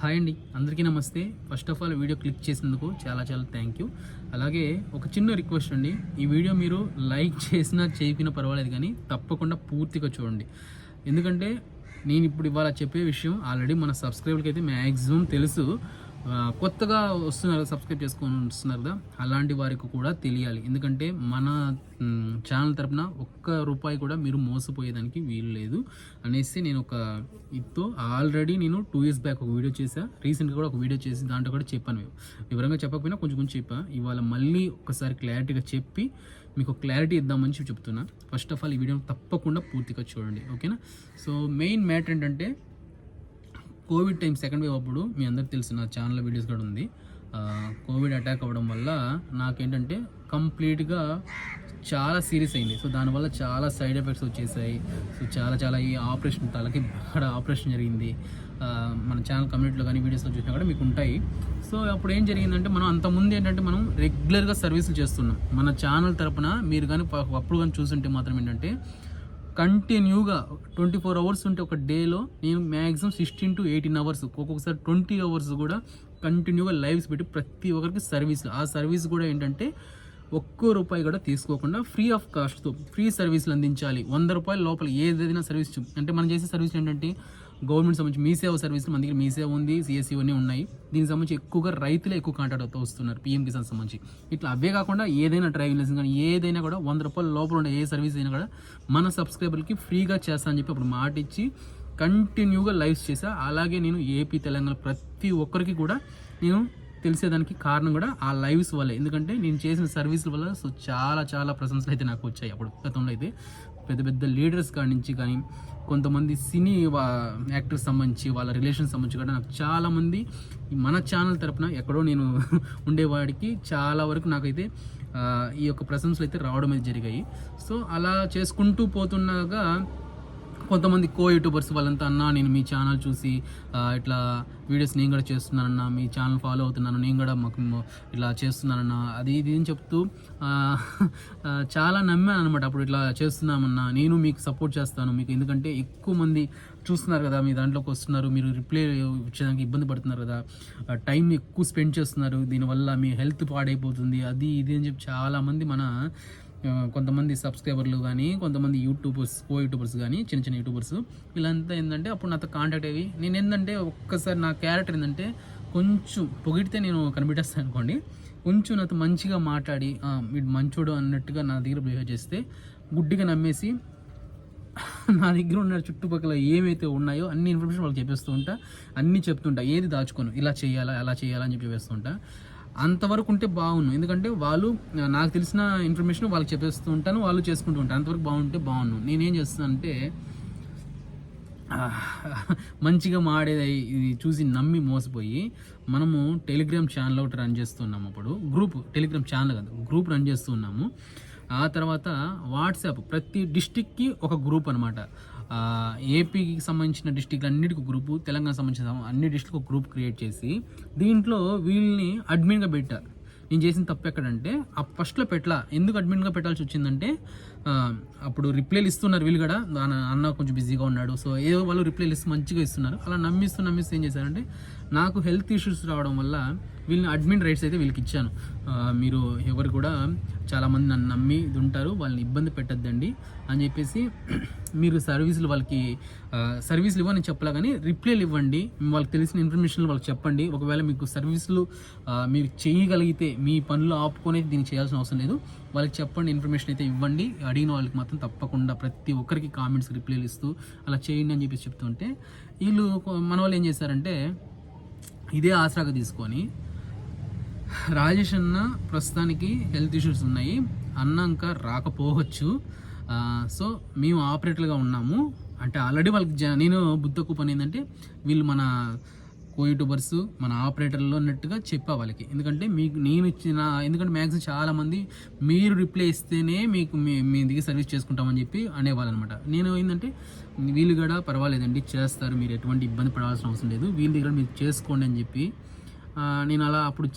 Hi అండి అందరికీ నమస్తే. First of all video click చేసినందుకు చాలా చాలా థ్యాంక్ యూ అలాగే ఒక చిన్న రిక్వెస్ట్ అండి ఈ వీడియో మీరు లైక్ చేసినా చేయకున్నా పర్వాలేదు కానీ తప్పకుండా పూర్తిగా చూడండి. ఎందుకంటే నేను ఇప్పుడు ఇవాళ చెప్పే విషయం ఆల్రెడీ మన సబ్స్క్రైబర్కి అయితే మ్యాక్సిమం తెలుసు. కొత్తగా వస్తున్నారు సబ్స్క్రైబ్ చేసుకొని వస్తున్నారు కదా అలాంటి వారికి కూడా తెలియాలి. ఎందుకంటే మన ఛానల్ తరపున ఒక్క రూపాయి కూడా మీరు మోసపోయేదానికి వీలు లేదు అనేసి నేను ఒక ఇతో ఆల్రెడీ నేను టూ ఇయర్స్ బ్యాక్ ఒక వీడియో చేశా. రీసెంట్గా కూడా ఒక వీడియో చేసి దాంట్లో కూడా చెప్పాను. వివరంగా చెప్పకపోయినా కొంచెం కొంచెం చెప్పా. ఇవాళ మళ్ళీ ఒకసారి క్లారిటీగా చెప్పి మీకు క్లారిటీ ఇద్దామని చెప్పి చెప్తున్నా. ఫస్ట్ ఆఫ్ ఆల్ ఈ వీడియో తప్పకుండా పూర్తిగా చూడండి. ఓకేనా సో మెయిన్ మ్యాటర్ ఏంటంటే కోవిడ్ టైం సెకండ్ వేవ్ అప్పుడు మీ అందరికి తెలుసు నా ఛానల్ వీడియోస్ కూడా ఉంది. కోవిడ్ అటాక్ అవ్వడం వల్ల నాకేంటంటే కంప్లీట్గా చాలా సీరియస్ అయింది. సో దానివల్ల చాలా సైడ్ ఎఫెక్ట్స్ వచ్చేసాయి. సో చాలా చాలా ఈ ఆపరేషన్ తలకి అక్కడ ఆపరేషన్ జరిగింది. మన ఛానల్ కమ్యూనిటీలో కానీ వీడియోస్లో చూసినా కూడా మీకు ఉంటాయి. సో అప్పుడు ఏం జరిగిందంటే మనం అంతకుముందు ఏంటంటే మనం రెగ్యులర్గా సర్వీసులు చేస్తున్నాం. మన ఛానల్ తరపున మీరు కానీ అప్పుడు కానీ చూసుంటే మాత్రం ఏంటంటే కంటిన్యూగా ట్వంటీ ఫోర్ అవర్స్ ఉంటే ఒక డేలో నేను maximum sixteen to eighteen hours ఒక్కొక్కసారి ట్వంటీ అవర్స్ కూడా కంటిన్యూగా లైవ్స్ పెట్టి ప్రతి ఒక్కరికి సర్వీస్. ఆ సర్వీస్ కూడా ఏంటంటే ఒక్కో రూపాయి కూడా తీసుకోకుండా ఫ్రీ ఆఫ్ కాస్ట్తో ఫ్రీ సర్వీసులు అందించాలి. వంద రూపాయల లోపల ఏదైనా సర్వీస్ అంటే మనం చేసే సర్వీస్ ఏంటంటే గవర్నమెంట్ సంబంధించి మీ సేవ సర్వీసులు మన దగ్గర మీ సేవ ఉంది సిఎస్సి అన్నీ ఉన్నాయి. దీనికి సంబంధించి ఎక్కువగా రైతులే ఎక్కువ కాంటాక్ట్ అవుతూ వస్తున్నారు పిఎం కిసాన్ సంబంధించి. ఇట్లా అవే కాకుండా ఏదైనా డ్రైవింగ్ లైసెన్స్ కానీ ఏదైనా కూడా వంద రూపాయల లోపల ఉండే ఏ సర్వీస్ అయినా కూడా మన సబ్స్క్రైబర్కి ఫ్రీగా చేస్తా అని చెప్పి అప్పుడు మాట ఇచ్చి కంటిన్యూగా లైవ్స్ చేశా. అలాగే నేను ఏపీ తెలంగాణ ప్రతి ఒక్కరికి కూడా నేను తెలిసేదానికి కారణం కూడా ఆ లైవ్స్ వల్లే. ఎందుకంటే నేను చేసిన సర్వీసుల వల్ల సో చాలా చాలా ప్రశంసలు అయితే నాకు వచ్చాయి అప్పుడు గతంలో అయితే. పెద్ద పెద్ద లీడర్స్ కాడి నుంచి కానీ కొంతమంది సినీ యాక్టర్స్ సంబంధించి వాళ్ళ రిలేషన్ సంబంధించి కూడా నాకు చాలామంది మన ఛానల్ తరపున ఎక్కడో నేను ఉండేవాడికి చాలా వరకు నాకైతే ఈ యొక్క ప్రశంసలు అయితే రావడం అయితే జరిగాయి. సో అలా చేసుకుంటూ పోతున్నాగా కొంతమంది కో యూట్యూబర్స్ వాళ్ళంతా అన్న నేను మీ ఛానల్ చూసి ఇట్లా వీడియోస్ నేను కూడా చేస్తున్నానన్న మీ ఛానల్ ఫాలో అవుతున్నాను నేను కూడా మాకు ఇట్లా చేస్తున్నానన్న అది ఇది అని చెప్తూ చాలా నమ్మాను అనమాట అప్పుడు ఇట్లా చేస్తున్నామన్నా నేను మీకు సపోర్ట్ చేస్తాను మీకు ఎందుకంటే ఎక్కువ మంది చూస్తున్నారు కదా మీ దాంట్లోకి వస్తున్నారు మీరు రిప్లై ఇచ్చేదానికి ఇబ్బంది పడుతున్నారు కదా టైం ఎక్కువ స్పెండ్ చేస్తున్నారు దీనివల్ల మీ హెల్త్ పాడైపోతుంది అది ఇది అని చెప్పి చాలామంది మన కొంతమంది సబ్స్క్రైబర్లు కానీ కొంతమంది యూట్యూబర్స్ కో యూట్యూబర్స్ కానీ చిన్న చిన్న యూట్యూబర్స్ వీళ్ళంతా ఏంటంటే అప్పుడు నాతో కాంటాక్ట్ అయ్యి నేను ఏంటంటే ఒక్కసారి నా క్యారెక్టర్ ఏంటంటే కొంచెం పొగిడితే నేను కనిపెట్టేస్తాను అనుకోండి. కొంచెం నాతో మంచిగా మాట్లాడి వీడు మంచోడు అన్నట్టుగా నా దగ్గర బిహేవ్ చేస్తే గుడ్డిగా నమ్మేసి నా దగ్గర ఉన్న చుట్టుపక్కల ఏమైతే ఉన్నాయో అన్ని ఇన్ఫర్మేషన్ వాళ్ళకి చెప్పేస్తూ ఉంటా అన్నీ చెప్తుంటా ఏది దాచుకోను ఇలా చేయాలా అలా చేయాలా అని చెప్పి చెప్పేస్తుంటా అంతవరకు ఉంటే బాగుండు. ఎందుకంటే వాళ్ళు నాకు తెలిసిన ఇన్ఫర్మేషన్ వాళ్ళకి చెప్పేస్తూ ఉంటాను వాళ్ళు చేసుకుంటూ ఉంటాను అంతవరకు బాగుంటే బాగుండు. నేనేం చేస్తానంటే మంచిగా మాడేది ఇది చూసి నమ్మి మోసపోయి మనము టెలిగ్రామ్ ఛానల్ ఒకటి రన్ చేస్తున్నాము అప్పుడు. గ్రూప్ టెలిగ్రామ్ ఛానల్ కాదు గ్రూప్ రన్ చేస్తున్నాము. ఆ తర్వాత వాట్సాప్ ప్రతి డిస్టిక్కి ఒక గ్రూప్ అనమాట ఏపీకి సంబంధించిన డిస్టిక్ అన్నిటికి గ్రూపు తెలంగాణ సంబంధించిన అన్ని డిస్టిక్ ఒక గ్రూప్ క్రియేట్ చేసి దీంట్లో వీళ్ళని అడ్మిన్గా పెట్టారు. నేను చేసిన తప్పు ఎక్కడంటే ఆ ఫస్ట్లో పెట్టలా. ఎందుకు అడ్మిన్గా పెట్టాల్సి వచ్చిందంటే అప్పుడు రిప్లైలు ఇస్తున్నారు వీళ్ళు కూడా. అన్న కొంచెం బిజీగా ఉన్నాడు. సో ఏదో వాళ్ళు రిప్లైలు ఇస్తూ మంచిగా ఇస్తున్నారు. అలా నమ్మిస్తూ నమ్మిస్తూ ఏం చేశారంటే నాకు హెల్త్ ఇష్యూస్ రావడం వల్ల వీళ్ళని అడ్మిన్ రైట్స్ అయితే వీళ్ళకి ఇచ్చాను. మీరు ఎవరు కూడా చాలామంది నన్ను నమ్మి ఉంటారు వాళ్ళని ఇబ్బంది పెట్టద్దండి అని చెప్పేసి మీరు సర్వీసులు వాళ్ళకి సర్వీసులు ఇవ్వని చెప్పలే కానీ రిప్లైలు ఇవ్వండి వాళ్ళకి తెలిసిన ఇన్ఫర్మేషన్ వాళ్ళకి చెప్పండి. ఒకవేళ మీకు సర్వీసులు మీరు చేయగలిగితే మీ పనులు ఆపుకొని దీన్ని చేయాల్సిన అవసరం లేదు. వాళ్ళకి చెప్పండి ఇన్ఫర్మేషన్ అయితే ఇవ్వండి. అడిగిన వాళ్ళకి మాత్రం తప్పకుండా ప్రతి ఒక్కరికి కామెంట్స్ రిప్లైలు ఇస్తూ అలా చేయండి అని చెప్పేసి చెప్తుంటే వీళ్ళు మన వాళ్ళు ఏం చేశారంటే ఇదే ఆసరాగా తీసుకొని రాజేష్ అన్న ప్రస్తుతానికి హెల్త్ ఇష్యూస్ ఉన్నాయి. అన్న ఇంకా రాకపోవచ్చు సో మేము ఆపరేటర్గా ఉన్నాము. అంటే ఆల్రెడీ వాళ్ళకి నేను బుద్ధ కూపన్ ఏంటంటే వీళ్ళు మన కో యూట్యూబర్స్ మన ఆపరేటర్లో ఉన్నట్టుగా చెప్పా వాళ్ళకి. ఎందుకంటే మీకు నేను ఇచ్చిన ఎందుకంటే మ్యాక్సిమం చాలామంది మీరు రిప్లై ఇస్తేనే మీకు మీ మీ దగ్గర సర్వీస్ చేసుకుంటామని చెప్పి అనేవాళ్ళు అనమాట నేను ఏంటంటే వీళ్ళు కూడా పర్వాలేదండి చేస్తారు మీరు ఎటువంటి ఇబ్బంది పడాల్సిన అవసరం లేదు వీళ్ళ దగ్గర మీరు చేసుకోండి అని చెప్పి నేను అలా అప్పుడు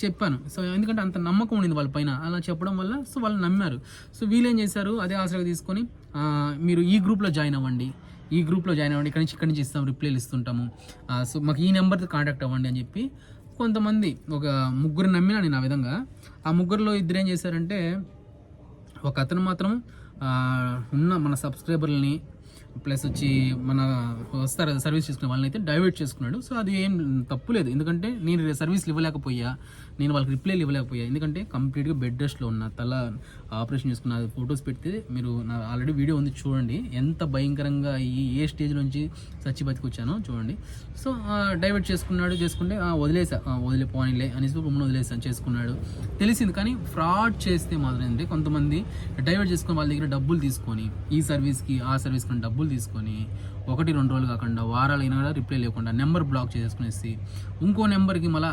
చెప్పాను. సో ఎందుకంటే అంత నమ్మకం ఉండింది వాళ్ళ పైన. అలా చెప్పడం వల్ల సో వాళ్ళు నమ్మారు. సో వీళ్ళు ఏం చేశారు అదే ఆశగా తీసుకొని మీరు ఈ గ్రూప్లో జాయిన్ అవ్వండి. ఈ గ్రూప్లో జాయిన్ అవ్వండి ఇక్కడ నుంచి ఇక్కడ నుంచి ఇస్తాం రిప్లైలు ఇస్తుంటాము. సో మాకు ఈ నెంబర్తో కాంటాక్ట్ అవ్వండి అని చెప్పి కొంతమంది ఒక ముగ్గురు నమ్మినా నేను ఆ విధంగా. ఆ ముగ్గురులో ఇద్దరు ఏం చేశారంటే ఒక అతను మాత్రం ఉన్న మన సబ్స్క్రైబర్లని ప్లస్ వచ్చి మన వస్తారు సర్వీస్ చేసుకునే వాళ్ళని అయితే డైవర్ట్ చేసుకున్నాడు. సో అది ఏం తప్పు లేదు ఎందుకంటే నేను సర్వీస్లు ఇవ్వలేకపోయా. నేను వాళ్ళకి రిప్లైలు ఇవ్వలేకపోయా. ఎందుకంటే కంప్లీట్గా బెడ్ రెస్ట్లో ఉన్న తల ఆపరేషన్ చేసుకున్న ఫొటోస్ పెడితే మీరు నా ఆల్రెడీ వీడియో ఉంది చూడండి. ఎంత భయంకరంగా ఈ ఏ స్టేజ్ నుంచి చచ్చి బతికొచ్చానో చూడండి. సో డైవర్ట్ చేసుకున్నాడు చేసుకుంటే వదిలేసా. వదిలే పోనీలే అనేసి రూమ్ను వదిలేసాను చేసుకున్నాడు. తెలిసింది కానీ ఫ్రాడ్ చేస్తే మాత్రం ఏంటంటే కొంతమంది డైవర్ట్ చేసుకుని వాళ్ళ దగ్గర డబ్బులు తీసుకొని ఈ సర్వీస్కి ఆ సర్వీస్కి డబ్బులు తీసుకొని ఒకటి రెండు రోజులు కాకుండా వారాలు అయినా కూడా రిప్లై లేకుండా నెంబర్ బ్లాక్ చేసుకునేసి ఇంకో నెంబర్కి మళ్ళీ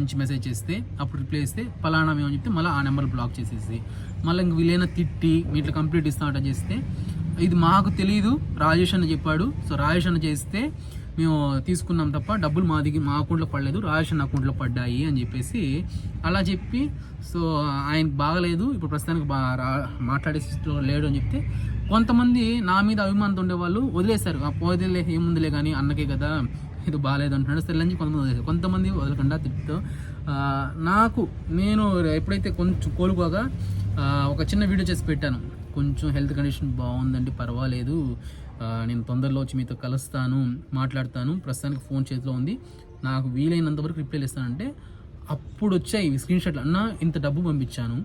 నుంచి మెసేజ్ చేస్తే అప్పుడు రిప్లై ఇస్తే పలానా మేము అని చెప్తే మళ్ళీ ఆ నెంబర్ బ్లాక్ చేసేసి మళ్ళీ ఇంక వీలైనా తిట్టి మీ ఇట్లా కంప్లీట్ ఇస్తామట చేస్తే ఇది మాకు తెలియదు రాజేష్ అన్న చెప్పాడు. సో రాజేష్ అన్న చేస్తే మేము తీసుకున్నాం తప్ప డబ్బులు మా దిగి మా అకౌంట్లో పడలేదు రాజేష్ అన్న అకౌంట్లో పడ్డాయి అని చెప్పేసి అలా చెప్పి సో ఆయనకు బాగలేదు. ఇప్పుడు ప్రస్తుతానికి బా రా మాట్లాడే లేడు అని చెప్తే కొంతమంది నా మీద అభిమానంతో ఉండేవాళ్ళు వదిలేశారు. ఆ పోదిలే ఏముందిలే కానీ అన్నకే కదా ఇది బాగాలేదు అంటున్నాడు. సరే అని కొంతమంది వదిలేశారు. కొంతమంది వదలకుండా తిప్పుతూ నాకు నేను ఎప్పుడైతే కొంచెం కోలుకోగా ఒక చిన్న వీడియో చేసి పెట్టాను. కొంచెం హెల్త్ కండిషన్ బాగుందండి పర్వాలేదు. నేను తొందరలో వచ్చి మీతో కలుస్తాను మాట్లాడతాను. ప్రస్తుతానికి ఫోన్ చేతిలో ఉంది. నాకు వీలైనంత వరకు రిప్లైలు ఇస్తానంటే అప్పుడు వచ్చాయి స్క్రీన్ షాట్లు. అన్న ఇంత డబ్బు పంపించాను.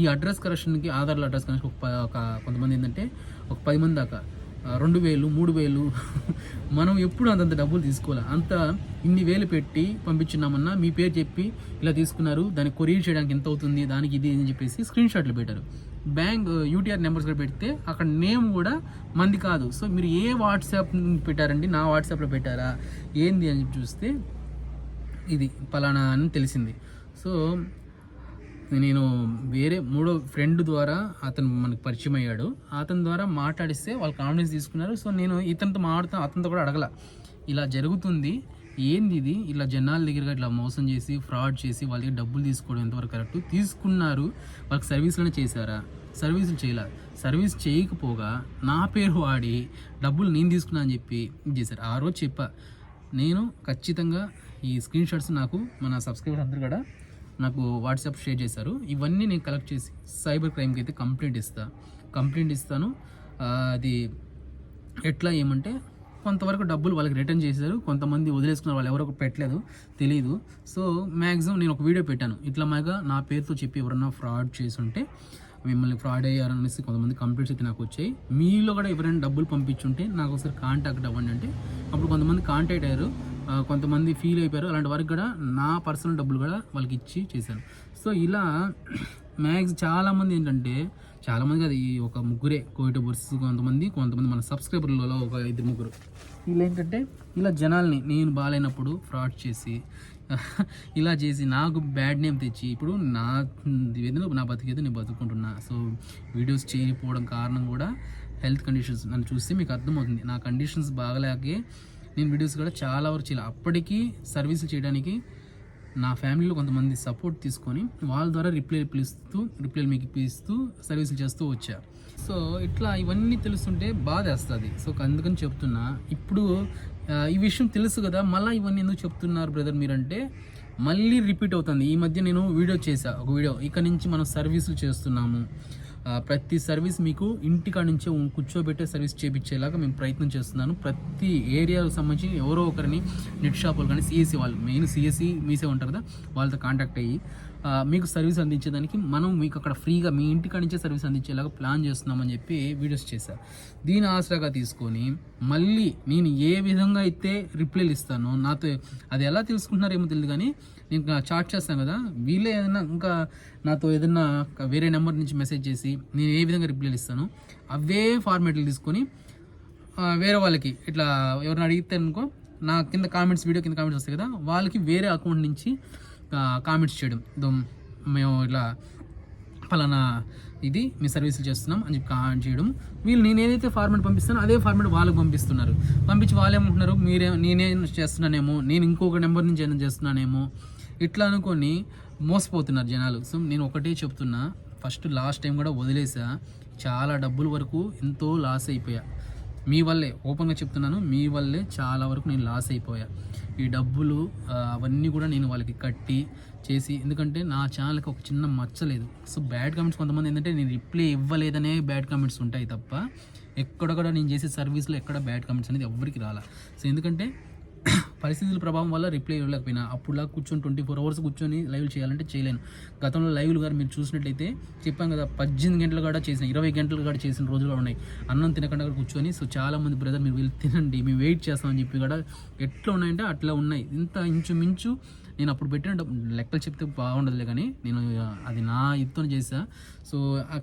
ఈ అడ్రస్ కరెక్షన్కి ఆధార్ల అడ్రస్ కరెక్షన్ ఒక ఒక కొంతమంది ఏంటంటే ఒక పది మంది దాకా రెండు వేలు మూడు వేలు మనం ఎప్పుడు అంతంత డబ్బులు తీసుకోవాలి? అంత ఇన్ని వేలు పెట్టి పంపించున్నామన్నా మీ పేరు చెప్పి ఇలా తీసుకున్నారు దాన్ని కొరియర్ చేయడానికి ఎంత అవుతుంది దానికి ఇది అని చెప్పేసి స్క్రీన్ షాట్లు పెట్టారు. బ్యాంక్ యూటీఆర్ నెంబర్స్ కూడా పెడితే అక్కడ నేమ్ కూడా మంది కాదు. సో మీరు ఏ వాట్సాప్ పెట్టారండి నా వాట్సాప్లో పెట్టారా ఏంది అని చెప్పి చూస్తే ఇది పలానా అని తెలిసింది. సో నేను వేరే మూడో ఫ్రెండ్ ద్వారా అతను మనకు పరిచయం అయ్యాడు. అతని ద్వారా మాట్లాడిస్తే వాళ్ళు కాన్ఫిడెన్స్ తీసుకున్నారు. సో నేను ఇతనితో మాట్లాడుతా అతనితో కూడా అడగల. ఇలా జరుగుతుంది. ఏంది ఇది? ఇలా జనాల దగ్గర ఇట్లా మోసం చేసి ఫ్రాడ్ చేసి వాళ్ళ దగ్గర డబ్బులు తీసుకోవడం ఎంతవరకు కరెక్ట్ తీసుకున్నారు. వాళ్ళకి సర్వీస్లోనే చేశారా? సర్వీసులు చేయలే. సర్వీస్ చేయకపోగా నా పేరు వాడి డబ్బులు నేను తీసుకున్నా అని చెప్పి చేశారు. ఆ రోజు చెప్పా. నేను ఖచ్చితంగా ఈ స్క్రీన్ షాట్స్ నాకు మన సబ్స్క్రైబర్ అందరూ కూడా నాకు వాట్సాప్ షేర్ చేశారు. ఇవన్నీ నేను కలెక్ట్ చేసి సైబర్ క్రైమ్కి అయితే కంప్లైంట్ ఇస్తా. కంప్లైంట్ ఇస్తాను. అది ఎట్లా ఏమంటే కొంతవరకు డబ్బులు వాళ్ళకి రిటర్న్ చేశారు. కొంతమంది వదిలేసుకున్నారు. వాళ్ళు ఎవరో పెట్టలేదు. తెలియదు సో మ్యాక్సిమం నేను ఒక వీడియో పెట్టాను. ఇట్లా మాగా నా పేరుతో చెప్పి ఎవరన్నా ఫ్రాడ్ చేసి ఉంటే మిమ్మల్ని ఫ్రాడ్ అయ్యారనేసి కొంతమంది కంప్లైంట్స్ అయితే నాకు వచ్చాయి. మీలో కూడా ఎవరైనా డబ్బులు పంపించుంటే నాకు ఒకసారి కాంటాక్ట్ అవ్వండి అంటే అప్పుడు కొంతమంది కాంటాక్ట్ అయ్యారు కొంతమంది ఫీల్ అయిపోయారు. అలాంటి వారికి కూడా నా పర్సనల్ డబ్బులు కూడా వాళ్ళకి ఇచ్చి చేశాను. సో ఇలా మ్యాక్స్ చాలామంది ఏంటంటే చాలామంది అది ఈ ఒక ముగ్గురే కోవిడ్ బుర్స్ కొంతమంది కొంతమంది మన సబ్స్క్రైబర్లలో ఒక ఇద్దరు ముగ్గురు. వీళ్ళు ఏంటంటే ఇలా జనాల్ని నేను బాగాలేనప్పుడు ఫ్రాడ్ చేసి ఇలా చేసి నాకు బ్యాడ్ నేమ్ తెచ్చి ఇప్పుడు నా ఏదైనా నా బతికేదో నేను బతుకుంటున్నా. సో వీడియోస్ చేయకపోవడం కారణం కూడా హెల్త్ కండిషన్స్ నన్ను చూస్తే మీకు అర్థమవుతుంది. నా కండిషన్స్ బాగలేకే నేను వీడియోస్ కూడా చాలా వరకు చేయాలి. అప్పటికి సర్వీసులు చేయడానికి నా ఫ్యామిలీలో కొంతమంది సపోర్ట్ తీసుకొని వాళ్ళ ద్వారా రిప్లై పిలుస్తూ రిప్లైలు మీకు ఇప్పిస్తూ సర్వీసులు చేస్తూ వచ్చా. సో ఇట్లా ఇవన్నీ తెలుస్తుంటే బాధ వేస్తుంది సో అందుకని చెప్తున్నా. ఇప్పుడు ఈ విషయం తెలుసు కదా మళ్ళీ ఇవన్నీ ఎందుకు చెప్తున్నారు బ్రదర్ మీరంటే మళ్ళీ రిపీట్ అవుతుంది. ఈ మధ్య నేను వీడియో చేశా ఒక వీడియో ఇక్కడ నుంచి మనం సర్వీసులు చేస్తున్నాము. ప్రతి సర్వీస్ మీకు ఇంటికాడ నుంచే కూర్చోబెట్టే సర్వీస్ చేపించేలాగా మేము ప్రయత్నం చేస్తున్నాను. ప్రతి ఏరియాకు సంబంధించి ఎవరో ఒకరిని నెట్ షాపులు కానీ సిఎస్సి వాళ్ళు మెయిన్ సిఎస్సి మీసే ఉంటారు కదా వాళ్ళతో కాంటాక్ట్ అయ్యి. మీకు సర్వీస్ అందించేదానికి మనం మీకు అక్కడ ఫ్రీగా మీ ఇంటికాడ నుంచే సర్వీస్ అందించేలాగా ప్లాన్ చేస్తున్నామని చెప్పి వీడియోస్ చేశా. దీని ఆసరాగా తీసుకొని మళ్ళీ నేను ఏ విధంగా అయితే రిప్లైలు ఇస్తాను నాతో అది ఎలా తెలుసుకుంటున్నారేమో తెలియదు కానీ నేను చాట్ చేస్తాను కదా వీళ్ళే ఏదైనా ఇంకా నాతో ఏదైనా వేరే నెంబర్ నుంచి మెసేజ్ చేసి నేను ఏ విధంగా రిప్లైలు ఇస్తానో అవే ఫార్మాట్లు తీసుకొని వేరే వాళ్ళకి ఇట్లా ఎవరిని అడిగితే అనుకో నా కింద కామెంట్స్ వీడియో కింద కామెంట్స్ వస్తాయి కదా వాళ్ళకి వేరే అకౌంట్ నుంచి కామెంట్స్ చేయడం. దొమ్ మేము ఇట్లా ఫలానా ఇది మీ సర్వీసులు చేస్తున్నాం అని చెప్పి కామెంట్ చేయడం. వీళ్ళు నేను ఏదైతే ఫార్మాట్ పంపిస్తానో అదే ఫార్మాట్ వాళ్ళకి పంపిస్తున్నారు. పంపించి వాళ్ళు ఏమంటున్నారు మీరే నేనే చేస్తున్నానేమో నేను ఇంకొక నెంబర్ నుంచి ఏమైనా చేస్తున్నానేమో ఇట్లా అనుకొని మోసపోతున్నారు జనాలు. సో నేను ఒకటే చెప్తున్నా ఫస్ట్ లాస్ట్ టైం కూడా వదిలేసా. చాలా డబ్బుల వరకు ఎంతో లాస్ అయిపోయా. మీ వల్లే ఓపెన్గా చెప్తున్నాను మీ వల్లే చాలా వరకు నేను లాస్ అయిపోయా. ఈ డబ్బులు అవన్నీ కూడా నేను వాళ్ళకి కట్టి చేసి ఎందుకంటే నా ఛానల్కి ఒక చిన్న మచ్చలేదు సో బ్యాడ్ కామెంట్స్ కొంతమంది ఏంటంటే నేను రిప్లై ఇవ్వలేదనే బ్యాడ్ కామెంట్స్ ఉంటాయి తప్ప ఎక్కడ కూడా నేను చేసే సర్వీస్లో ఎక్కడ బ్యాడ్ కామెంట్స్ అనేది ఎవరికి రాలా. సో ఎందుకంటే పరిస్థితుల ప్రభావం వల్ల రిప్లై ఇవ్వలేకపోయినా. అప్పుడులా కూర్చొని ట్వంటీ ఫోర్ అవర్స్ కూర్చొని లైవ్లు చేయాలంటే చేయలేను. గతంలో లైవ్లు గారు మీరు చూసినట్లయితే చెప్పాం కదా పద్దెనిమిది గంటలు కూడా చేసిన ఇరవై గంటలు కూడా చేసిన రోజులు ఉన్నాయి. అన్నం తినకుండా కూడా కూర్చొని సో చాలామంది బ్రదర్ మీరు వెళ్ళి తినండి మేము వెయిట్ చేస్తామని చెప్పి కూడా ఎట్లా ఉన్నాయంటే అట్లా ఉన్నాయి. ఇంత ఇంచుమించు నేను అప్పుడు పెట్టిన లెక్కలు చెప్తే బాగుండదులే కానీ నేను అది నా ఇదితో చేసా సో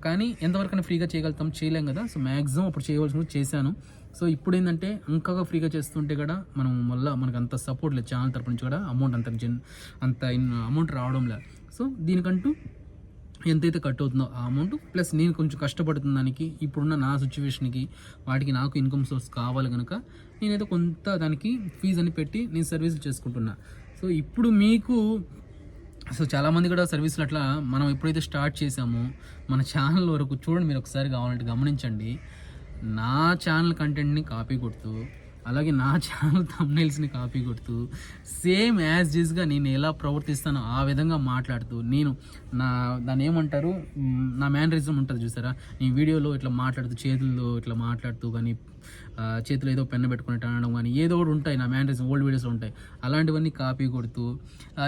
కానీ ఎంతవరకు ఫ్రీగా చేయగలుగుతాం చేయలేం కదా. సో మ్యాక్సిమం అప్పుడు చేయవలసిన చేశాను. సో ఇప్పుడు ఏంటంటే ఇంకా ఫ్రీగా చేస్తుంటే కూడా మనం మళ్ళీ మనకు అంత సపోర్ట్ లేదు ఛానల్ తరపు నుంచి కూడా అమౌంట్ అంత జన్ అంత అమౌంట్ రావడం లేదు. సో దీనికంటూ ఎంతైతే కట్ అవుతుందో ఆ అమౌంట్ ప్లస్ నేను కొంచెం కష్టపడుతున్న దానికి ఇప్పుడున్న నా సిచ్యువేషన్కి వాటికి నాకు ఇన్కమ్ సోర్స్ కావాలి కనుక నేనైతే కొంత దానికి ఫీజు అని పెట్టి నేను సర్వీసులు చేసుకుంటున్నా. సో ఇప్పుడు మీకు సో చాలామంది కూడా సర్వీసులు అట్లా మనం ఎప్పుడైతే స్టార్ట్ చేసామో మన ఛానల్ వరకు చూడండి మీరు ఒకసారి కావాలంటే గమనించండి. నా ఛానల్ కంటెంట్ని కాపీ కొడుతూ అలాగే నా ఛానల్ తమ్నైల్స్ని కాపీ కొడుతూ సేమ్ యాజ్ జిస్గా నేను ఎలా ప్రవర్తిస్తానో ఆ విధంగా మాట్లాడుతూ నేను నా దాన్ని ఏమంటారు నా మేనరిజం ఉంటుంది చూసారా? నీ వీడియోలో ఇట్లా మాట్లాడుతూ చేతుల్లో ఇట్లా మాట్లాడుతూ కానీ ఆ, చేతిలో ఏదో పెన్ను పెట్టుకుని అనడం కానీ ఏదో ఒకటి ఉంటాయి నా మేనరిజం ఓల్డ్ వీడియోస్లో ఉంటాయి. అలాంటివన్నీ కాపీ కొడుతూ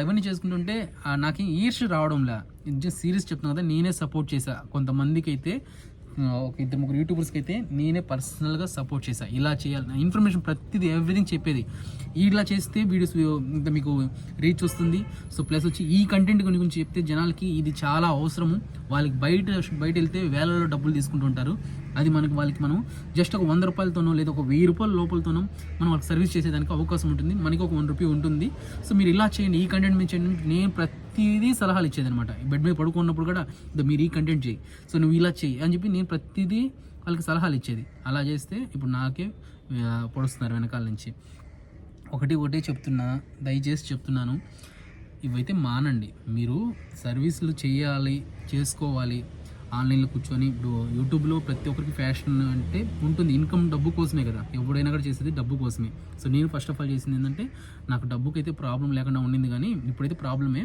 ఇవన్నీ చేసుకుంటుంటే నాకు ఈర్ష రావడంలా. ఇది సీరియస్ చెప్తున్నా కదా నేనే సపోర్ట్ చేశా. కొంతమందికి అయితే ఒక ఇద్దరు ముగ్గురు యూట్యూబర్స్కి అయితే నేనే పర్సనల్గా సపోర్ట్ చేశాను ఇలా చేయాలి. ఇన్ఫర్మేషన్ ప్రతిదీ ఎవ్రీథింగ్ చెప్పేది. ఇలా చేస్తే వీడియోస్ ఇంత మీకు రీచ్ వస్తుంది. సో ప్లస్ వచ్చి ఈ కంటెంట్ గురించి చెప్తే జనాలకి ఇది చాలా అవసరము. వాళ్ళకి బయట బయట వెళ్తే వేలలో డబ్బులు తీసుకుంటుంటారు అది మనకి వాళ్ళకి మనం జస్ట్ ఒక వంద రూపాయలతోనో లేదా ఒక వెయ్యి రూపాయల లోపలతోనో మనం వాళ్ళకి సర్వీస్ చేసేదానికి అవకాశం ఉంటుంది. మనకి ఒక వన్ రూపీ ఉంటుంది. సో మీరు ఇలా చేయండి. ఈ కంటెంట్ మీద చేయండి. నేను ప్రతిదీ సలహాలు ఇచ్చేది అనమాట బెడ్ మీద పడుకున్నప్పుడు కూడా "ఇదో మీరు ఈ కంటెంట్ చేయి. సో నువ్వు ఇలా చేయి అని చెప్పి నేను ప్రతిదీ వాళ్ళకి సలహాలు ఇచ్చేది. అలా చేస్తే ఇప్పుడు నాకే పొడుస్తున్నారు వెనకాల నుంచి. ఒకటి ఒకటే చెప్తున్నా దయచేసి చెప్తున్నాను. ఇవైతే మానండి. మీరు సర్వీసులు చేయాలి చేసుకోవాలి. ఆన్లైన్లో కూర్చొని ఇప్పుడు యూట్యూబ్లో ప్రతి ఒక్కరికి ఫ్యాషన్ అంటే ఉంటుంది ఇన్కమ్ డబ్బు కోసమే కదా. ఎవడైనా కూడా చేసేది డబ్బు కోసమే. సో నేను ఫస్ట్ ఆఫ్ ఆల్ చేసింది ఏంటంటే నాకు డబ్బుకైతే ప్రాబ్లం లేకుండా ఉండింది కానీ ఇప్పుడైతే ప్రాబ్లమే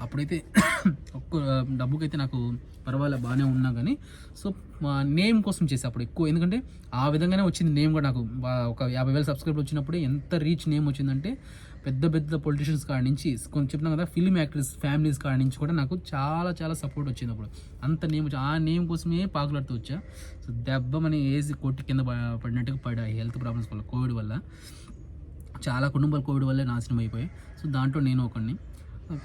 అప్పుడైతే ఒక్క డబ్బుకైతే నాకు పర్వాలేదు బాగానే ఉన్నా కానీ. సో నేమ్ కోసం చేసే అప్పుడు ఎక్కువ. ఎందుకంటే ఆ విధంగానే వచ్చింది నేమ్ కూడా నాకు. ఒక యాభై వేల సబ్స్క్రైబర్ వచ్చినప్పుడు ఎంత రీచ్ నేమ్ వచ్చిందంటే పెద్ద పెద్ద పొలిటీషియన్స్ కాడ నుంచి కొంచెం చెప్పినా కదా ఫిల్మ్ యాక్టర్స్ ఫ్యామిలీస్ కాడ నుంచి కూడా నాకు చాలా చాలా సపోర్ట్ వచ్చింది అప్పుడు అంత నేమ్ ఆ నేమ్ కోసమే పాకులాడుతూ వచ్చా. సో దెబ్బ మన ఏజ్ కొట్టి కింద పడినట్టుగా పడా హెల్త్ ప్రాబ్లమ్స్ వల్ల కోవిడ్ వల్ల చాలా కుటుంబాలు కోవిడ్ వల్లే నాశనం అయిపోయాయి. సో దాంట్లో నేను ఒకడిని.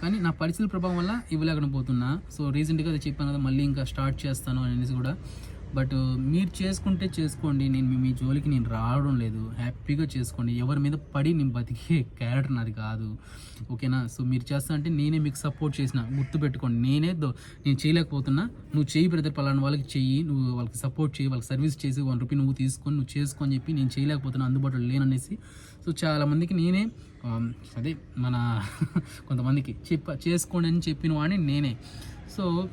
కానీ నా పరిస్థితుల ప్రభావం వల్ల ఇవ్వలేకుండా పోతున్నా సో రీసెంట్గా చెప్పాను కదా మళ్ళీ ఇంకా స్టార్ట్ చేస్తాను అనేసి కూడా. బట్ మీరు చేసుకుంటే చేసుకోండి నేను మీ- మీ జోలికి నేను రావడం లేదు. హ్యాపీగా చేసుకోండి. ఎవరి మీద పడి నేను బతికే క్యారెక్టర్ నాది కాదు. ఓకేనా? సో మీరు చేస్తా అంటే నేనే మీకు సపోర్ట్ చేసిన గుర్తు పెట్టుకోండి. నేనే దో- నేను చేయలేకపోతున్నా. నువ్వు చేయి బ్రదర్ పలానా వాళ్ళకి చెయ్యి. నువ్వు వాళ్ళకి సపోర్ట్ చేయి వాళ్ళకి సర్వీస్ చేసి వన్ రూపీ నువ్వు తీసుకొని నువ్వు చేసుకొని చెప్పి నేను చేయలేకపోతున్నా అందుబాటులో లేననేసి. సో చాలామందికి నేనే అదే మన కొంతమందికి చెప్ప చేసుకోండి అని చెప్పిన వాడిని నేనే. సో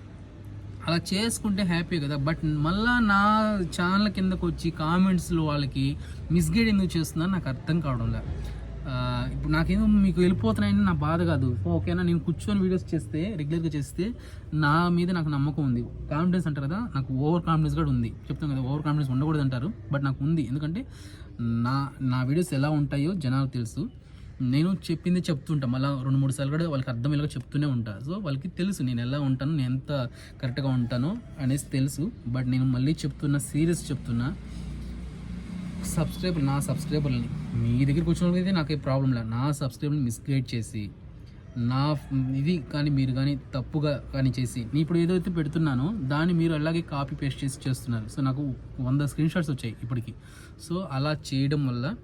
అలా చేసుకుంటే హ్యాపీ కదా. బట్ మళ్ళా నా ఛానల్ కిందకు వచ్చి కామెంట్స్లో వాళ్ళకి మిస్గైడ్ ఎందుకు చేస్తుందని నాకు అర్థం కావడం లే. ఇప్పుడు నాకేమో మీకు వెళ్ళిపోతున్నాయని నా బాధ కాదు. ఓకేనా నేను కూర్చొని వీడియోస్ చేస్తే రెగ్యులర్గా చేస్తే నా మీద నాకు నమ్మకం ఉంది. కాన్ఫిడెన్స్ అంటారు కదా నాకు ఓవర్ కాన్ఫిడెన్స్ కూడా ఉంది. చెప్తాను కదా ఓవర్ కాన్ఫిడెన్స్ ఉండకూడదు అంటారు. బట్ నాకు ఉంది. ఎందుకంటే నా నా వీడియోస్ ఎలా ఉంటాయో జనాలకు తెలుసు. నేను చెప్పింది చెప్తుంటా. మళ్ళీ రెండు మూడు సార్లు కూడా వాళ్ళకి అర్థం ఇలాగ చెప్తూనే ఉంటా. సో వాళ్ళకి తెలుసు నేను ఎలా ఉంటాను నేను ఎంత కరెక్ట్గా ఉంటానో అనేసి తెలుసు. బట్ నేను మళ్ళీ చెప్తున్నా సీరియస్ చెప్తున్నా సబ్స్క్రైబర్ నా సబ్స్క్రైబర్ని మీ దగ్గరికి వచ్చిన నాకు నాకే ప్రాబ్లం లేదు. నా సబ్స్క్రైబర్ని మిస్గైడ్ చేసి నా ఇది కానీ మీరు కానీ తప్పుగా కానీ చేసి నేను ఇప్పుడు ఏదైతే పెడుతున్నానో దాన్ని మీరు అలాగే కాపీ పేస్ట్ చేసి చేస్తున్నారు. సో నాకు వంద స్క్రీన్ షాట్స్ వచ్చాయి ఇప్పటికి. సో అలా చేయడం వల్ల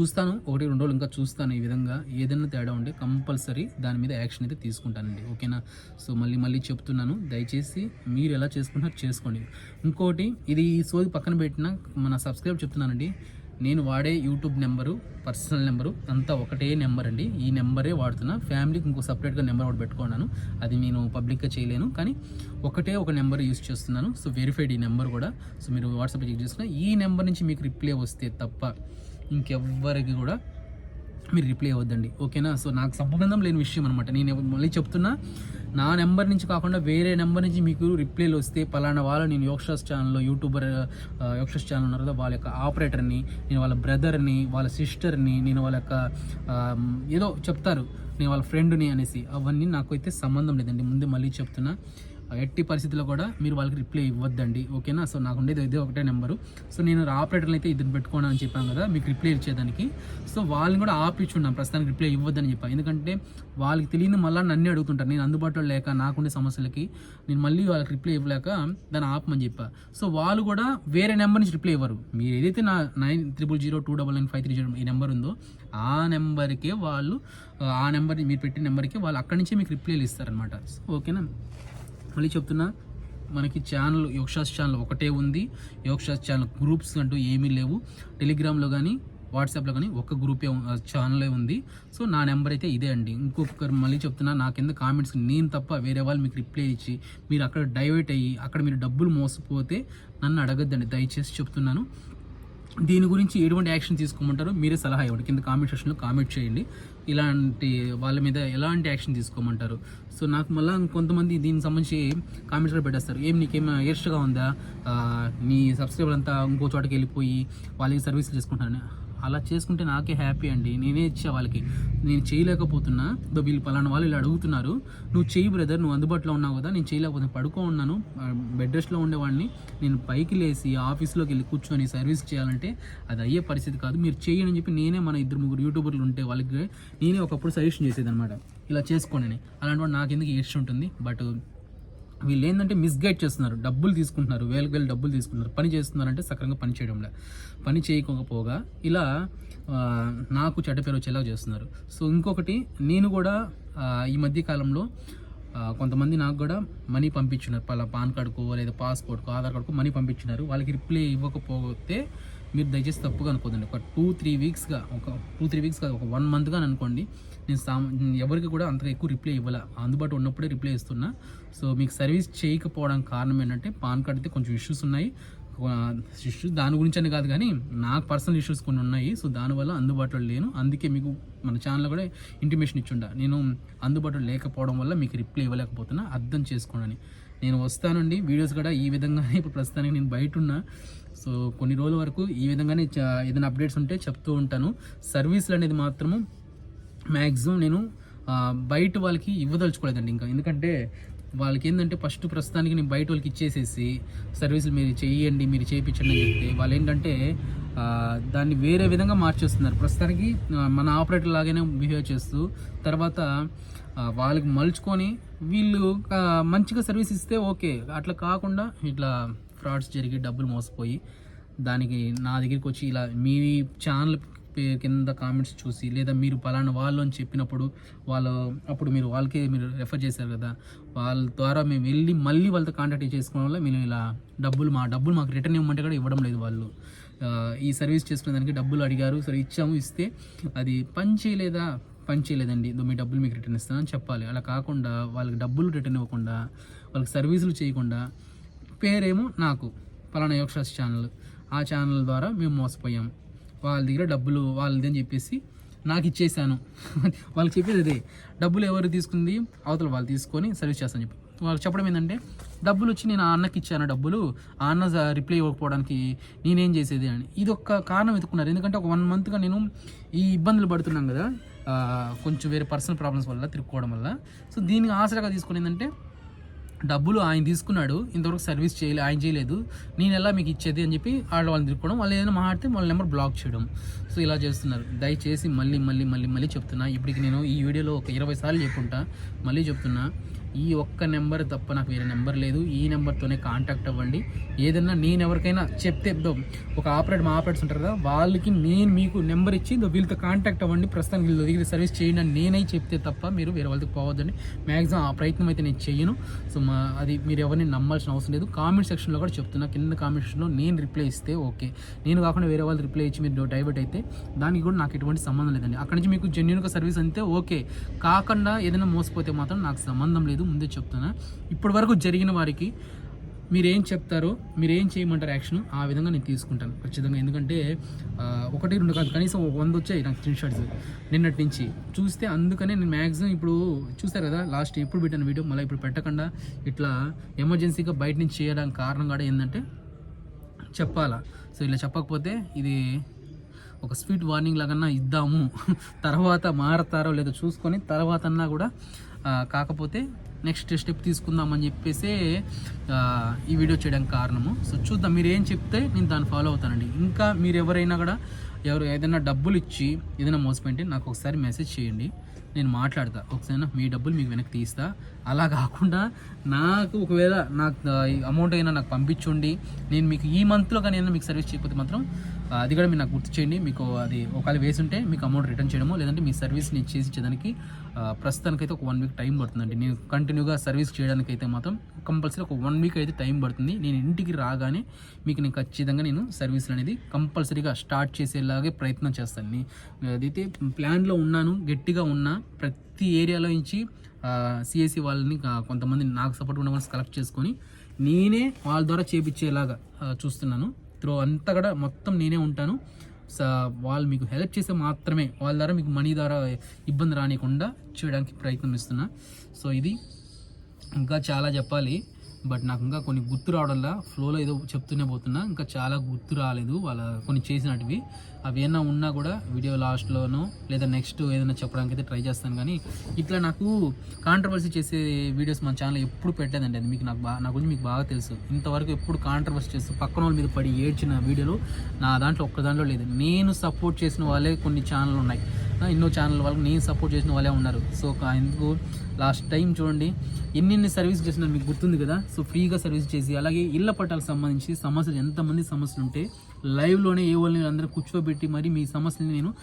చూస్తాను. ఒకటి రెండు రోజులు ఇంకా చూస్తాను ఈ విధంగా. ఏదైనా తేడా ఉంటే కంపల్సరీ దాని మీద యాక్షన్ అయితే తీసుకుంటానండి. ఓకేనా? సో మళ్ళీ మళ్ళీ చెప్తున్నాను. దయచేసి మీరు ఎలా చేసుకుంటారో చేసుకోండి. ఇంకోటి ఇది ఈ సోది పక్కన పెట్టిన మన సబ్స్క్రైబ్ చెప్తున్నానండి. నేను వాడే యూట్యూబ్ నెంబరు పర్సనల్ నెంబరు అంతా ఒకటే నెంబర్ అండి. ఈ నెంబరే వాడుతున్నా. ఫ్యామిలీకి ఇంకో సపరేట్గా నెంబర్ ఒకటి పెట్టుకున్నాను. అది నేను పబ్లిక్గా చేయలేను. కానీ ఒకటే ఒక నెంబర్ యూస్ చేస్తున్నాను. సో వెరిఫైడ్ ఈ నెంబర్ కూడా. సో మీరు వాట్సాప్లో చెక్ చేసుకున్న ఈ నెంబర్ నుంచి మీకు రిప్లై వస్తే తప్ప ఇంకెవ్వరికి కూడా మీరు రిప్లై అవ్వద్దండి ఓకేనా? సో నాకు సంబంధం లేని విషయం అనమాట నేను మళ్ళీ చెప్తున్నా నా నెంబర్ నుంచి కాకుండా వేరే నెంబర్ నుంచి మీకు రిప్లైలు వస్తే పలానా వాళ్ళు నేను యోక్షాస్ ఛానల్లో యూట్యూబర్ యోక్షాస్ ఛానల్ ఉన్నారు కదా వాళ్ళ యొక్క ఆపరేటర్ని నేను వాళ్ళ బ్రదర్ని వాళ్ళ సిస్టర్ని నేను వాళ్ళ యొక్క ఏదో చెప్తారు నేను వాళ్ళ ఫ్రెండ్ని అనేసి. అవన్నీ నాకైతే సంబంధం లేదండి. ముందే మళ్ళీ చెప్తున్నా. ఎట్టి పరిస్థితుల్లో కూడా మీరు వాళ్ళకి రిప్లై ఇవ్వద్దండి. ఓకేనా? సో నాకు ఉండేది ఇదే ఒకటే నెంబరు సో నేను ఆపరేటర్ని అయితే ఇద్దరు పెట్టుకోను అని చెప్పాను కదా మీకు రిప్లై ఇచ్చేదానికి. సో వాళ్ళని కూడా ఆపిచ్చున్నాను ప్రస్తుతానికి రిప్లై ఇవ్వద్దని చెప్పాను ఎందుకంటే వాళ్ళకి తెలియని మళ్ళీ నన్ను అడుగుతుంటారు. నేను అందుబాటులో లేక నాకుండే సమస్యలకి నేను మళ్ళీ వాళ్ళకి రిప్లై ఇవ్వలేక దాన్ని ఆపమని చెప్పా. సో వాళ్ళు కూడా వేరే నెంబర్ నుంచి రిప్లై ఇవ్వరు. మీరు ఏదైతే నా nine triple zero two double nine five three zero ఈ నెంబర్ ఉందో ఆ నెంబర్కే వాళ్ళు ఆ నెంబర్ మీరు పెట్టిన నెంబర్కి వాళ్ళు అక్కడి నుంచే మీకు రిప్లైలు ఇస్తారనమాట ఓకేనా? మళ్ళీ చెప్తున్నా మనకి ఛానల్ యోక్షాస్ ఛానల్ ఒకటే ఉంది. యోక్షాస్ ఛానల్ గ్రూప్స్ అంటూ ఏమీ లేవు. టెలిగ్రామ్లో కానీ వాట్సాప్లో కానీ ఒక గ్రూపే ఛానలే ఉంది. సో నా నెంబర్ అయితే ఇదే అండి. ఇంకొకరు మళ్ళీ చెప్తున్నా నా కింద కామెంట్స్ నేను తప్ప వేరే వాళ్ళు మీకు రిప్లై ఇచ్చి మీరు అక్కడ డైవర్ట్ అయ్యి అక్కడ మీరు డబ్బులు మోసపోతే నన్ను అడగద్దండి. దయచేసి చెప్తున్నాను. దీని గురించి ఎటువంటి యాక్షన్ తీసుకోమంటారో మీరే సలహా ఇవ్వండి. కింద కామెంట్ సెక్షన్లో కామెంట్ చేయండి. ఇలాంటి వాళ్ళ మీద ఎలాంటి యాక్షన్ తీసుకోమంటారు? సో నాకు మళ్ళీ కొంతమంది దీనికి సంబంధించి కామెంట్స్ కూడా పెట్టేస్తారు. ఏం నీకేం ఏర్స్ట్గా ఉందా? నీ సబ్స్క్రైబర్ అంతా ఇంకో చోటకి వెళ్ళిపోయి వాళ్ళకి సర్వీస్ చేసుకుంటాను అలా చేసుకుంటే నాకే హ్యాపీ అండి. నేనే ఇచ్చా వాళ్ళకి. నేను చేయలేకపోతున్నా. వీళ్ళు పలానా వాళ్ళు ఇలా అడుగుతున్నారు. నువ్వు చేయి బ్రదర్ నువ్వు అందుబాటులో ఉన్నావు కదా నేను చేయలేకపోతే పడుకో ఉన్నాను బెడ్ రెస్ట్లో ఉండేవాడిని నేను పైకి లేచి ఆఫీస్లోకి వెళ్ళి కూర్చొని సర్వీస్ చేయాలంటే అది అయ్యే పరిస్థితి కాదు. మీరు చేయండి అని చెప్పి నేనే మన ఇద్దరు ముగ్గురు యూట్యూబర్లు ఉంటే వాళ్ళకి నేనే ఒకప్పుడు సజెషన్ చేసేది అనమాట ఇలా చేసుకోండి అలాంటి వాడు నాకు ఎందుకు ఏడ్చి ఉంటుంది? బట్ వీళ్ళు ఏంటంటే మిస్గైడ్ చేస్తున్నారు. డబ్బులు తీసుకుంటున్నారు. వేలకు వేలు డబ్బులు తీసుకుంటున్నారు. పని చేస్తున్నారంటే సక్రంగా పని చేయడంలే. పని చేయకపోగా ఇలా నాకు చెడ్డ పేరు వచ్చేలా చేస్తున్నారు. సో ఇంకొకటి నేను కూడా ఈ మధ్య కాలంలో కొంతమంది నాకు కూడా మనీ పంపించున్నారు. పలా పాన్ కార్డుకో లేదా పాస్పోర్ట్కో ఆధార్ కార్డుకో మనీ పంపించినారు వాళ్ళకి రిప్లై ఇవ్వకపోతే మీరు దయచేసి తప్పుగా అనుకోదండి. ఒక టూ త్రీ వీక్స్గా ఒక టూ త్రీ వీక్స్ కాదు ఒక వన్ మంత్గా అనుకోండి నేను సా ఎవరికి కూడా అంతగా ఎక్కువ రిప్లై ఇవ్వాల. అందుబాటు ఉన్నప్పుడే రిప్లై ఇస్తున్నా. సో మీకు సర్వీస్ చేయకపోవడానికి కారణం ఏంటంటే పాన్ కార్డ్ అయితే కొంచెం ఇష్యూస్ ఉన్నాయి. ఇష్యూస్ దాని గురించి అని కాదు కానీ నాకు పర్సనల్ ఇష్యూస్ కొన్ని ఉన్నాయి. సో దానివల్ల అందుబాటులో లేను. అందుకే మీకు మన ఛానల్లో కూడా ఇంటిమేషన్ ఇచ్చుండా. నేను అందుబాటులో లేకపోవడం వల్ల మీకు రిప్లై ఇవ్వలేకపోతున్నా. అర్థం చేసుకోండి నేను వస్తానండి. వీడియోస్ కూడా ఈ విధంగానే ఇప్పుడు ప్రస్తుతానికి నేను బయట ఉన్నా సో కొన్ని రోజుల వరకు ఈ విధంగానే ఏదైనా అప్డేట్స్ ఉంటే చెప్తూ ఉంటాను. సర్వీసులు అనేది మాత్రము మ్యాక్సిమం నేను బయట వాళ్ళకి ఇవ్వదలుచుకోలేదండి ఇంకా. ఎందుకంటే వాళ్ళకి ఏంటంటే ఫస్ట్ ప్రస్తుతానికి నేను బయట వాళ్ళకి ఇచ్చేసేసి సర్వీసులు మీరు చేయండి మీరు చేయించండి అని చెప్తే వాళ్ళు ఏంటంటే దాన్ని వేరే విధంగా మార్చేస్తున్నారు. ప్రస్తుతానికి మన ఆపరేటర్ లాగానే బిహేవ్ చేస్తూ తర్వాత వాళ్ళకి మలుచుకొని వీళ్ళు మంచిగా సర్వీస్ ఇస్తే ఓకే. అట్లా కాకుండా ఇట్లా ఫ్రాడ్స్ జరిగి డబ్బులు మోసపోయి దానికి నా దగ్గరికి వచ్చి ఇలా మీ ఛానల్ కింద కామెంట్స్ చూసి లేదా మీరు పలానా వాళ్ళు అని చెప్పినప్పుడు వాళ్ళు అప్పుడు మీరు వాళ్ళకే మీరు రెఫర్ చేశారు కదా వాళ్ళ ద్వారా మేము వెళ్ళి మళ్ళీ వాళ్ళతో కాంటాక్ట్ చేసుకోవడం వల్ల మేము ఇలా డబ్బులు మా డబ్బులు మాకు రిటర్న్ ఇవ్వమంటే కూడా ఇవ్వడం లేదు వాళ్ళు. ఈ సర్వీస్ చేసుకునే దానికి డబ్బులు అడిగారు సరే ఇచ్చాము ఇస్తే అది పని చేయలేదా? పని చేయలేదండి. ఇదో మీ డబ్బులు మీకు రిటర్న్ ఇస్తానని చెప్పాలి. అలా కాకుండా వాళ్ళకి డబ్బులు రిటర్న్ ఇవ్వకుండా వాళ్ళకి సర్వీసులు చేయకుండా పేరేమో నాకు పలానా యోక్షాస్ ఛానల్ ఆ ఛానల్ ద్వారా మేము మోసపోయాం. వాళ్ళ దగ్గర డబ్బులు వాళ్ళది అని చెప్పేసి నాకు ఇచ్చేసాను. వాళ్ళకి చెప్పేది అదే డబ్బులు ఎవరు తీసుకుంది? అవతల వాళ్ళు తీసుకొని సర్వీస్ చేస్తాను చెప్పి. వాళ్ళు చెప్పడం ఏంటంటే డబ్బులు వచ్చి నేను ఆ అన్నకి ఇచ్చాను డబ్బులు ఆ అన్న రిప్లై ఇవ్వకపోవడానికి నేనేం చేసేది? అని. ఇది ఒక కారణం ఎత్తుకున్నారు ఎందుకంటే ఒక వన్ మంత్గా నేను ఈ ఇబ్బందులు పడుతున్నాను కదా కొంచెం వేరే పర్సనల్ ప్రాబ్లమ్స్ వల్ల తిరుక్కోవడం వల్ల. సో దీనికి ఆసరాగా తీసుకుని ఏంటంటే డబ్బులు ఆయన తీసుకున్నాడు ఇంతవరకు సర్వీస్ చేయలే ఆయన చేయలేదు నేను ఎలా మీకు ఇచ్చేది అని చెప్పి ఆడవాళ్ళని వాళ్ళని తిరుక్కోవడం వాళ్ళు ఏదైనా మాట్లాడితే వాళ్ళ నెంబర్ బ్లాక్ చేయడం. సో ఇలా చేస్తున్నారు. దయచేసి మళ్ళీ మళ్ళీ మళ్ళీ మళ్ళీ చెప్తున్నా. ఇప్పటికి నేను ఈ వీడియోలో ఒక ఇరవై సార్లు చెప్పుకుంటా మళ్ళీ చెప్తున్నా. ఈ ఒక్క నెంబర్ తప్ప నాకు వేరే నెంబర్ లేదు. ఈ నెంబర్తోనే కాంటాక్ట్ అవ్వండి. ఏదన్నా నేను ఎవరికైనా చెప్తే ఒక ఆపరేటర్ మా ఆపరేటర్స్ ఉంటారు కదా వాళ్ళకి నేను మీకు నెంబర్ ఇచ్చి వీళ్ళతో కాంటాక్ట్ అవ్వండి. ప్రస్తుతానికి వీళ్ళ దగ్గర సర్వీస్ చేయండి అని నేనై చెప్తే తప్ప మీరు వేరే వాళ్ళకి పోవద్దండి. మ్యాక్సిమం ఆ ప్రయత్నం అయితే నేను చేయను సో మా అది మీరు ఎవరిని నమ్మాల్సిన అవసరం లేదు. కామెంట్ సెక్షన్లో కూడా చెప్తున్నా. కింద కామెంట్ సెక్షన్లో నేను రిప్లై ఇస్తే ఓకే. నేను కాకుండా వేరే వాళ్ళు రిప్లై ఇచ్చి మీరు డైవర్ట్ అయితే దానికి కూడా నాకు ఎటువంటి సంబంధం లేదండి. అక్కడి నుంచి మీకు జెన్యున్గా సర్వీస్ అంతే ఓకే. కాకుండా ఏదైనా మోసపోతే మాత్రం నాకు సంబంధం లేదు. ముందే చెప్తాను ఇప్పటి వరకు జరిగిన వారికి మీరేం చెప్తారో మీరు ఏం చేయమంటారు యాక్షన్ ఆ విధంగా నేను తీసుకుంటాను ఖచ్చితంగా. ఎందుకంటే ఒకటి రెండు కాదు కనీసం ఒక వంద వచ్చాయి నాకు స్క్రీన్ షాట్స్ నిన్నటి నుంచి చూస్తే అందుకనే నేను మ్యాక్సిమం ఇప్పుడు చూస్తారు కదా లాస్ట్ ఎప్పుడు పెట్టాను వీడియో మళ్ళీ ఇప్పుడు పెట్టకుండా ఇట్లా ఎమర్జెన్సీగా బయట నుంచి చేయడానికి కారణం కూడా ఏంటంటే చెప్పాలా. సో ఇలా చెప్పకపోతే ఇది ఒక స్వీట్ వార్నింగ్ లాగన్నా ఇద్దాము. తర్వాత మారతారో లేదో చూసుకొని తర్వాత అన్నా కూడా కాకపోతే నెక్స్ట్ స్టెప్ తీసుకుందామని చెప్పేసి ఈ వీడియో చేయడానికి కారణము. సో చూద్దాం మీరు ఏం చెప్తే నేను దాన్ని ఫాలో అవుతానండి. ఇంకా మీరు ఎవరైనా కూడా ఎవరు ఏదైనా డబ్బులు ఇచ్చి ఏదైనా మోసపోయింటే నాకు ఒకసారి మెసేజ్ చేయండి. నేను మాట్లాడతా. ఒకసారి మీ డబ్బులు మీకు వెనక్కి తీస్తా. అలా కాకుండా నాకు ఒకవేళ నాకు అమౌంట్ అయినా నాకు పంపించండి నేను మీకు ఈ మంత్లో కానీ ఏదైనా మీకు సర్వీస్ చేయకపోతే మాత్రం అది కూడా మీరు నాకు గుర్తు చేయండి మీకు అది ఒకవేళ వేసి ఉంటే మీకు అమౌంట్ రిటర్న్ చేయడము లేదంటే మీ సర్వీస్ నేను చేసి ఇచ్చేదానికి ప్రస్తుతానికైతే ఒక వన్ వీక్ టైం పడుతుందండి. నేను కంటిన్యూగా సర్వీస్ చేయడానికి అయితే మాత్రం కంపల్సరీ ఒక వన్ వీక్ అయితే టైం పడుతుంది. నేను ఇంటికి రాగానే మీకు నేను ఖచ్చితంగా నేను సర్వీసులు అనేది కంపల్సరీగా స్టార్ట్ చేసేలాగే ప్రయత్నం చేస్తాను. అదైతే ప్లాన్లో ఉన్నాను గట్టిగా ఉన్నా ప్రతి ఏరియాలో నుంచి సిఎస్సి వాళ్ళని కొంతమంది నాకు సపోర్ట్ ఉన్న వాళ్ళని కలెక్ట్ చేసుకొని నేనే వాళ్ళ ద్వారా చేపించేలాగా చూస్తున్నాను. త్రో అంతా కూడా మొత్తం నేనే ఉంటాను. స- వాళ్ళు మీకు హెల్ప్ చేస్తే మాత్రమే వాళ్ళ ద్వారా మీకు మనీ ద్వారా ఇబ్బంది రానియకుండా చేయడానికి ప్రయత్నం ఇస్తున్నా సో ఇది ఇంకా చాలా చెప్పాలి. బట్ నాకు ఇంకా కొన్ని గుర్తు రావడంలా ఫ్లోలో ఏదో చెప్తూనే పోతున్నా. ఇంకా చాలా గుర్తు రాలేదు వాళ్ళ కొన్ని చేసినటివి. అవి ఏమైనా ఉన్నా కూడా వీడియో లాస్ట్లోనో లేదా నెక్స్ట్ ఏదైనా చెప్పడానికి అయితే ట్రై చేస్తాను. కానీ ఇట్లా నాకు కాంట్రవర్సీ చేసే వీడియోస్ మన ఛానల్ ఎప్పుడు పెట్టలేదండి అది. మీకు నాకు బాగా నా గురించి మీకు బాగా తెలుసు. ఇంతవరకు ఎప్పుడు కాంట్రవర్సీ చేస్తూ పక్కన వాళ్ళ మీద పడి ఏడ్చిన వీడియోలు నా దాంట్లో ఒక్క దాంట్లో లేదు నేను సపోర్ట్ చేసిన వాళ్ళే కొన్ని ఛానల్ ఉన్నాయి. ఎన్నో ఛానల్ వాళ్ళకి నేను సపోర్ట్ చేసిన వాళ్ళే ఉన్నారు. సో కా- ఎందుకు? లాస్ట్ టైం చూడండి ఎన్నెన్ని సర్వీస్ చేసినా మీకు గుర్తుంది కదా? సో ఫ్రీగా సర్వీస్ చేసి అలాగే ఇళ్ళ పట్టాలకు సంబంధించి సమస్యలు ఎంతమంది సమస్యలు ఉంటే లైవ్లోనే ఏ వాళ్ళని అందరూ కూర్చోబెట్టి మరి మీ సమస్యని నేను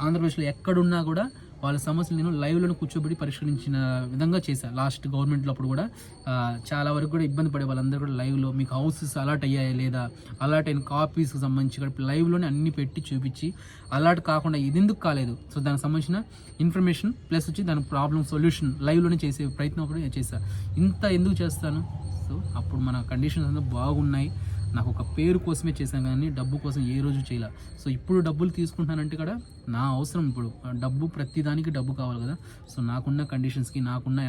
ఆంధ్రప్రదేశ్లో ఎక్కడున్నా కూడా వాళ్ళ సమస్యలు నేను లైవ్లోనే కూర్చోబెట్టి పరిష్కరించిన విధంగా చేశాను లాస్ట్ గవర్నమెంట్లో అప్పుడు కూడా చాలా వరకు కూడా ఇబ్బంది పడే వాళ్ళందరూ కూడా లైవ్లో మీకు హౌసెస్ అలాట్ అయ్యాయా లేదా అలాట్ అయిన కాపీస్కి సంబంధించి కూడా లైవ్లోనే అన్ని పెట్టి చూపించి అలాట్ కాకుండా ఇది ఎందుకు కాలేదు? సో దానికి సంబంధించిన ఇన్ఫర్మేషన్ ప్లస్ వచ్చి దాని ప్రాబ్లం సొల్యూషన్ లైవ్లోనే చేసే ప్రయత్నం కూడా నేను చేశాను ఇంత ఎందుకు చేస్తాను? సో అప్పుడు మన కండిషన్స్ అంతా బాగున్నాయి. నాకు ఒక పేరు కోసమే చేశాను కానీ డబ్బు కోసం ఏ రోజు చేయలే. సో ఇప్పుడు డబ్బులు తీసుకుంటానంటే కూడా నా అవసరం ఇప్పుడు. డబ్బు ప్రతిదానికి డబ్బు కావాలి కదా. సో నాకున్న కండిషన్స్కి నాకున్న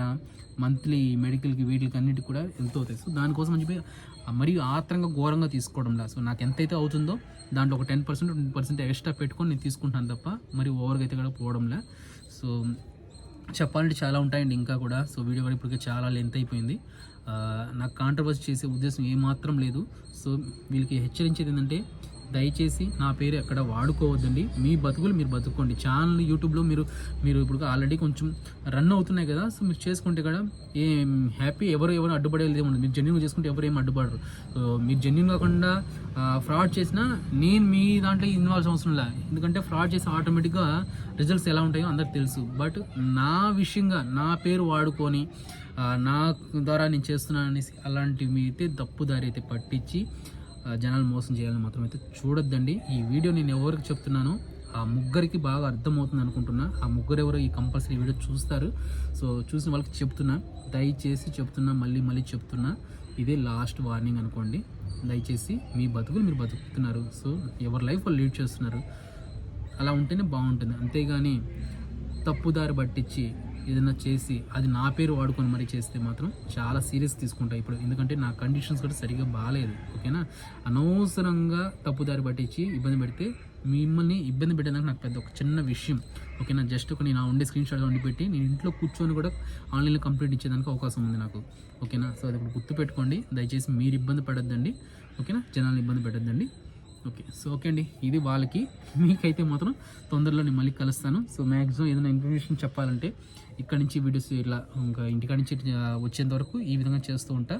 మంత్లీ మెడికల్కి వీటికి అన్నిటికి కూడా ఎంతో అవుతాయి. సో దానికోసం అని చెప్పి మరీ ఆత్రంగా ఘోరంగా తీసుకోవడంలా సో నాకు ఎంతైతే అవుతుందో దాంట్లో ఒక ten percent twenty percent extra పెట్టుకొని నేను తీసుకుంటాను తప్ప మరి ఓవర్గా అయితే కూడా పోవడంలే సో చెప్పాలంటే చాలా ఉంటాయండి ఇంకా కూడా. సో వీడియో కూడా ఇప్పటికే చాలా లెంత్ అయిపోయింది. నాకు కాంట్రవర్సీ చేసే ఉద్దేశం ఏమాత్రం లేదు. సో వీళ్ళకి హెచ్చరించేది ఏంటంటే దయచేసి నా పేరు ఎక్కడ వాడుకోవద్దండి. మీ బతుకులు మీరు బతుకోండి ఛానల్ యూట్యూబ్లో మీరు మీరు ఇప్పుడు ఆల్రెడీ కొంచెం రన్ అవుతున్నాయి కదా సో మీరు చేసుకుంటే కూడా ఏం హ్యాపీ ఎవరు ఎవరు అడ్డుపడేది ఉండదు మీరు జెన్యున్ చేసుకుంటే ఎవరు ఏం అడ్డుపడరు. సో మీరు జెన్యున్ కాకుండా ఫ్రాడ్ చేసినా నేను మీ దాంట్లో ఇన్వాల్వ్ అవసరం లే. ఎందుకంటే ఫ్రాడ్ చేసి ఆటోమేటిక్గా రిజల్ట్స్ ఎలా ఉంటాయో అందరికి తెలుసు. బట్ నా విషయంగా నా పేరు వాడుకొని నా ద్వారా నేను చేస్తున్నాను అనేసి అలాంటివి అయితే తప్పుదారి అయితే పట్టించి జనాలు మోసం చేయాలని మాత్రం అయితే చూడొద్దండి. ఈ వీడియో నేను ఎవరికి చెప్తున్నానో ఆ ముగ్గురికి బాగా అర్థమవుతుంది అనుకుంటున్నా. ఆ ముగ్గురు ఎవరో ఈ కంపల్సరీ వీడియో చూస్తారు. సో చూసిన వాళ్ళకి చెప్తున్నా. దయచేసి చెప్తున్నా మళ్ళీ మళ్ళీ చెప్తున్నా. ఇదే లాస్ట్ వార్నింగ్ అనుకోండి. దయచేసి మీ బతుకులు మీరు బతుకుతున్నారు. సో ఎవరి లైఫ్ వాళ్ళు లీడ్ చేస్తున్నారు. అలా ఉంటేనే బాగుంటుంది. అంతేగాని తప్పుదారి పట్టించి ఏదైనా చేసి అది నా పేరు వాడుకొని మరి చేస్తే మాత్రం చాలా సీరియస్ తీసుకుంటా ఇప్పుడు. ఎందుకంటే నా కండిషన్స్ కూడా సరిగా బాగాలేదు ఓకేనా అనవసరంగా తప్పుదారి పట్టించి ఇబ్బంది పెడితే మిమ్మల్ని ఇబ్బంది పెట్టేందుకు నాకు పెద్ద ఒక చిన్న విషయం ఓకేనా జస్ట్ ఒక నేను ఆ ఉండే స్క్రీన్ షాట్ ఉండి పెట్టి నేను ఇంట్లో కూర్చొని కూడా ఆన్లైన్లో కంప్లీట్ ఇచ్చేదానికి అవకాశం ఉంది నాకు ఓకేనా సో అది ఇప్పుడు గుర్తుపెట్టుకోండి దయచేసి మీరు ఇబ్బంది పడద్దండి ఓకేనా జనాలను ఇబ్బంది పెట్టద్దండి ఓకే సో ఓకే అండి ఇది వాళ్ళకి. మీకైతే మాత్రం తొందరలో నేను మళ్ళీ కలుస్తాను. సో మ్యాక్సిమం ఏదైనా ఇన్ఫర్మేషన్ చెప్పాలంటే ఇక్కడ నుంచి వీడియోస్ ఇట్లా ఇంకా ఇంటికాడ నుంచి వచ్చేంత వరకు ఈ విధంగా చేస్తూ ఉంటా.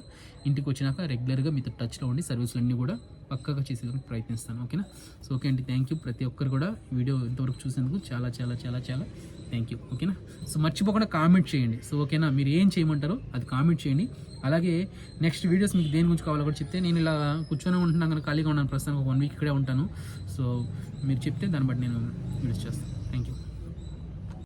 ఇంటికి వచ్చినాక రెగ్యులర్గా మీతో టచ్లో ఉండి సర్వీసులు అన్నీ కూడా పక్కాగా చేసేందుకు ప్రయత్నిస్తాను ఓకేనా? సో ఓకే అండి థ్యాంక్ యూ ప్రతి ఒక్కరు కూడా వీడియో ఇంతవరకు చూసేందుకు చాలా చాలా చాలా చాలా థ్యాంక్ యూ ఓకేనా? సో మర్చిపోకుండా కామెంట్ చేయండి. సో ఓకేనా? మీరు ఏం చేయమంటారో అది కామెంట్ చేయండి. అలాగే నెక్స్ట్ వీడియోస్ మీకు దేని గురించి కావాలో కూడా చెప్తే నేను ఇలా కూర్చొని ఉంటున్నాను కానీ ఖాళీగా ఉన్నాను ప్రస్తుతానికి ఒక వన్ వీక్ ఇక్కడే ఉంటాను. సో మీరు చెప్తే దాన్ని బట్టి నేను వీడియోస్ చేస్తాను. Thank you